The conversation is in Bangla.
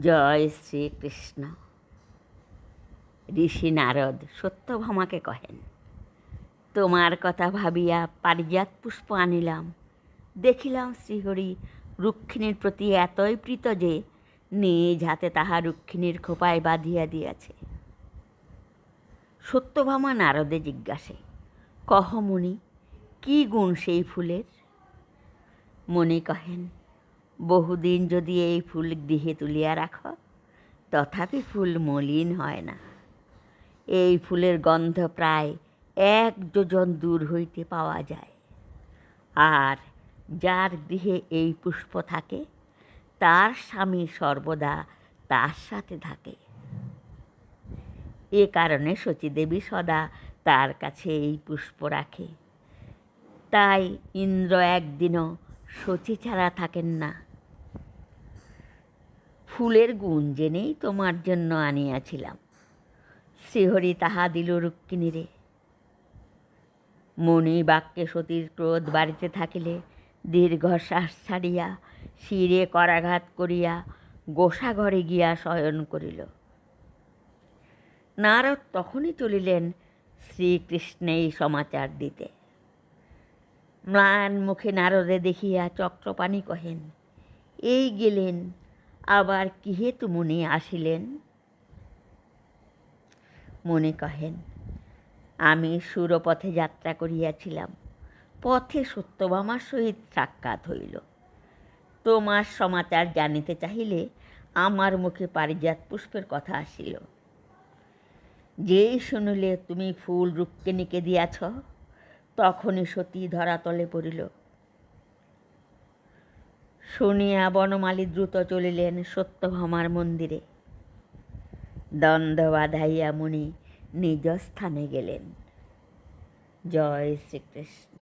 জয় শ্রীকৃষ্ণ। ঋষি নারদ সত্যভামাকে কহেন। তোমার কথা ভাবিয়া পারিজাত পুষ্প আনিলাম। দেখিলাম শ্রীহরি রুক্ষিণীর প্রতি এতই প্রীত যে নিজ হাতে তাহা রুক্ষিণীর খোপায় বাঁধিয়া দিয়াছে। সত্যভামা নারদে জিজ্ঞাসে, কহ মুনি, কি গুণ সেই ফুলের? মনি কহেন বহুদিন যদি এই ফুল গৃহে তুলিয়া রাখ, তথাপি ফুল মলিন হয় না। এই ফুলের গন্ধ প্রায় এক যোজন দূর হইতে পাওয়া যায়। আর যার গৃহে এই পুষ্প থাকে, তার স্বামী সর্বদা তার সাথে থাকে। এ কারণে সতীদেবী সদা তার কাছে এই পুষ্প রাখে। তাই ইন্দ্র একদিনও সতী ছাড়া থাকেন না। ফুলের গুণ জেনেই তোমার জন্য আনিয়াছিলাম। শ্রীহরি তাহা দিল রুক্মিণীরে। মণি বাক্যে সতীর ক্রোধ বাড়িতে থাকিলে দীর্ঘশ্বাস ছাড়িয়া শিরে করাঘাত করিয়া গোসাঘরে গিয়া শয়ন করিল। নারদ তখনই চলিলেন শ্রীকৃষ্ণেই সমাচার দিতে। ম্লান মুখে নারদে দেখিয়া চক্রপাণি কহেন, এই গেলেন, আবার কিহে মনে আসিলেন? মনে কহেন, আমি সুরপথে যাত্রা করিয়াছিলাম, পথে সত্যভামার সহিত সাক্ষাৎ হইল। তোমার সমাচার জানিতে চাহিলে আমার মুখে পারিজাত পুষ্পের কথা আসিল। যেই শুনিলে তুমি ফুল রুক্মিণীকে দিয়াছ তখনই সতী ধরাতলে পড়িল। শুনিয়া বনমালী দ্রুত চলিলেন সত্যভামার মন্দিরে। দ্বন্দ্ব বাধাইয়া মুনি নিজ স্থানে গেলেন। জয় শ্রীকৃষ্ণ।